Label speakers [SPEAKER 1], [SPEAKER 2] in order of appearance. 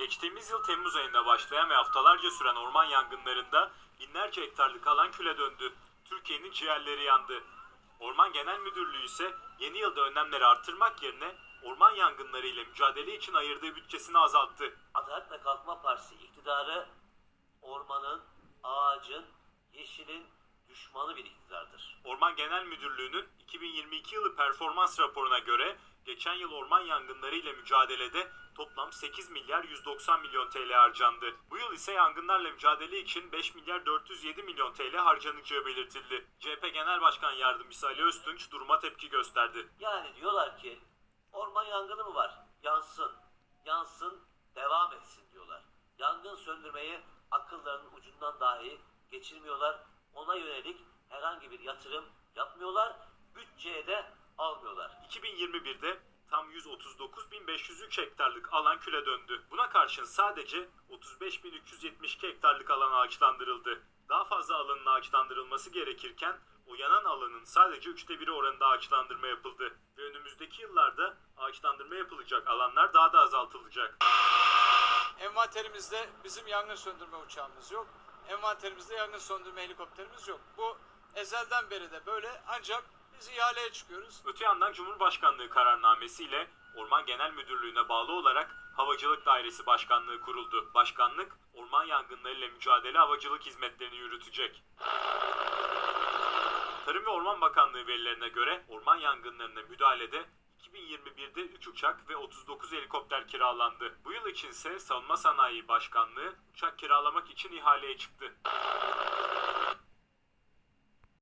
[SPEAKER 1] Geçtiğimiz yıl Temmuz ayında başlayan ve haftalarca süren orman yangınlarında binlerce hektarlık alan küle döndü. Türkiye'nin ciğerleri yandı. Orman Genel Müdürlüğü ise yeni yılda önlemleri arttırmak yerine orman yangınları ile mücadele için ayırdığı bütçesini azalttı.
[SPEAKER 2] Adalet ve Kalkınma Partisi iktidarı ormanın, ağacın, yeşilin düşmanı bir iktidardır.
[SPEAKER 1] Orman Genel Müdürlüğü'nün 2022 yılı performans raporuna göre geçen yıl orman yangınları ile mücadelede toplam 8 milyar 190 milyon TL harcandı. Bu yıl ise yangınlarla mücadele için 5 milyar 407 milyon TL harcanacağı belirtildi. CHP Genel Başkan Yardımcısı Ali Öztunç duruma tepki gösterdi.
[SPEAKER 2] Yani diyorlar ki orman yangını mı var? Yansın. Yansın, devam etsin diyorlar. Yangın söndürmeyi akıllarının ucundan dahi geçirmiyorlar. Ona yönelik herhangi bir yatırım yapmıyorlar. Bütçeye de almıyorlar.
[SPEAKER 1] 2021'de tam 139.503 hektarlık alan küle döndü. Buna karşın sadece 35.372 hektarlık alan ağaçlandırıldı. Daha fazla alanın ağaçlandırılması gerekirken o alanın sadece üçte biri oranında ağaçlandırma yapıldı. Ve önümüzdeki yıllarda ağaçlandırma yapılacak alanlar daha da azaltılacak.
[SPEAKER 3] Envanterimizde bizim yangın söndürme uçağımız yok. Envanterimizde yangın söndürme helikopterimiz yok. Bu ezelden beri de böyle ancak biz ihaleye çıkıyoruz.
[SPEAKER 1] Öte yandan Cumhurbaşkanlığı kararnamesiyle Orman Genel Müdürlüğü'ne bağlı olarak Havacılık Dairesi Başkanlığı kuruldu. Başkanlık, orman yangınlarıyla mücadele havacılık hizmetlerini yürütecek. Tarım ve Orman Bakanlığı verilerine göre orman yangınlarına müdahalede 2021'de 3 uçak ve 39 helikopter kiralandı. Bu yıl içinse Savunma Sanayi Başkanlığı uçak kiralamak için ihaleye çıktı.